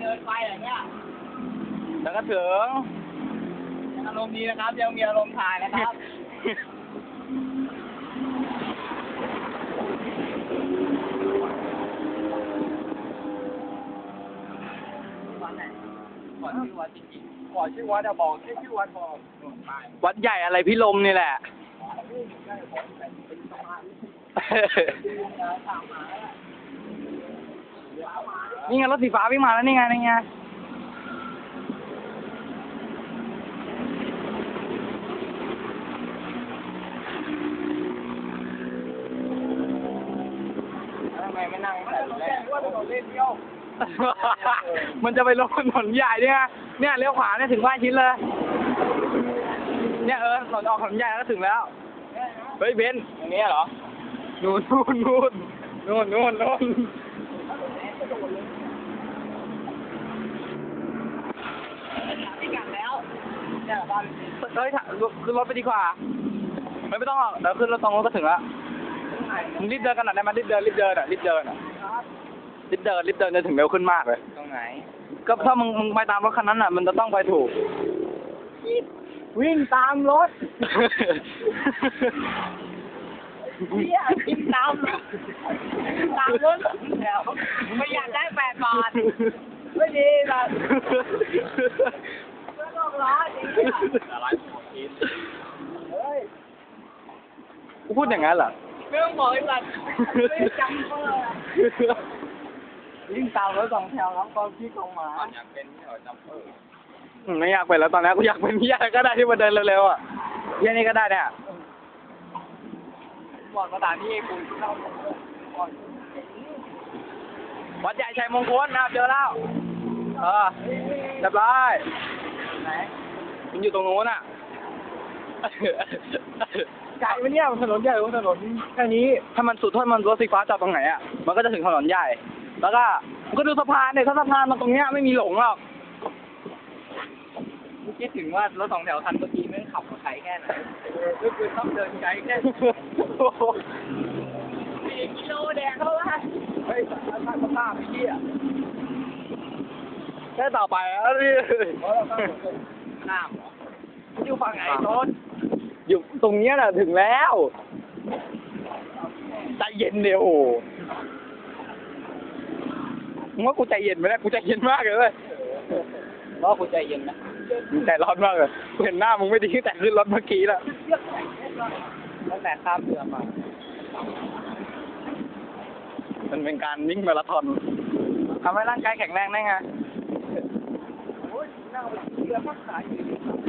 เดินไปอย่างเงี้ยแล้วก็ถึงยังอารมณ์ดีนะครับ ยังมีอารมณ์ถ่ายนะครับ วันไหนก่อนชื่อวัดจริงๆก่อนชื่อวัดจะบอกแค่ชื่อวัดพอไปวัดใหญ่อะไรพี่ลมนี่แหละ นี่ไงรถสีฟ้าวิ่งมาแล้วนี่ไงนี่ไงทำไมไม่นั่งแต่แรกว่าถนนเล่นเที่ยวมันจะไปลงถนนใหญ่เนี่ย เนี่ยเลี้ยวขวาเนี่ยถึงบ้านชิ้นเลย เนี่ยเออถนนออกถนนใหญ่แล้วก็ถึงแล้ว เฮ้ยเบนซ์ตรงนี้เหรอ นู่นนู่นนู่นนู่นนู่นนู่นที่กันแล้วเนี่ยบ้านเฮ้ยถ่ายขึ้นรถไปดีกว่า ไม่ไม่ต้องหรอกเดี๋ยวขึ้นรถตรงรถก็ถึงแล้วมึงรีบเดินกันหน่อยได้ไหมรีบเดินรีบเดินอะรีบเดินอะรีบเดินรีบเดินจะถึงเร็วขึ้นมากเลย ตรงไหน ก็ถ้ามึงมึงไปตามรถคันนั้นอะ มันจะต้องไปถูก วิ่งตามรถ เฮียวิ่งตามรถตามรถเดี๋ยวไม่อยากได้แปดบาทไม่ดีแบบไม่ต้องร้อนดีอะไรเฮ้ยกูพูดอย่างนั้นเหรอไม่ต้องบอกไอ้สัตว์ไม่จำเบอร์อะวิ่งตามรถสองแถวแล้วก็พี่กองหมาอยากเป็นที่เขาจำเบอร์อืมไม่อยากเป็นแล้วตอนนี้กูอยากเป็นพี่อะไรก็ได้ที่มาเดินเร็วๆอะพี่นี่ก็ได้เนี่ย บอกสถานที่คุณเข้าก่อนวัดใหญ่ชัยมงคลนะครับเจอแล้ว เออเรียบร้อยไหนมันอยู่ตรงโน้นอะไก่มันเนี่ยถนนใหญ่กว่าถนนแค่นี้ ถ้ามันสุดถ้ามันรถไฟฟ้าจอดตรงไหนอะ มันก็จะถึงถนนใหญ่ แล้วก็มันก็ดูสะพานเนี่ยถ้าสะพานมาตรงเนี้ยไม่มีหลงหรอก คิดถึงว่ารถสองแถวคันเมื่อกี้แม่งขับมาไกลแค่ไหนก็คือต้องเดินไกลแค่สี่กิโลแดงเท่าไหร่เฮ้ยสารพัดภาพไอ้เหี้ยแค่ต่อไปแล้วนี่เพราะเราตั้งหัวน้ำเหรอยู่ฝั่งไหนโน้นอยู่ตรงเนี้ยน่ะถึงแล้วใจเย็นเดียวมึงว่ากูใจเย็นไหมเนี่ยกูใจเย็นมากเลยเว้ย เพราะคุณใจเย็นนะมึงใจร้อนมากเลยกูเห็นหน้ามึงไม่ดีตั้งแต่ขึ้นรถเมื่อกี้แล้วตั้งแต่ข้ามเรือมา มันเป็นการวิ่งมาราธอนทำให้ร่างกายแข็งแรงได้ไง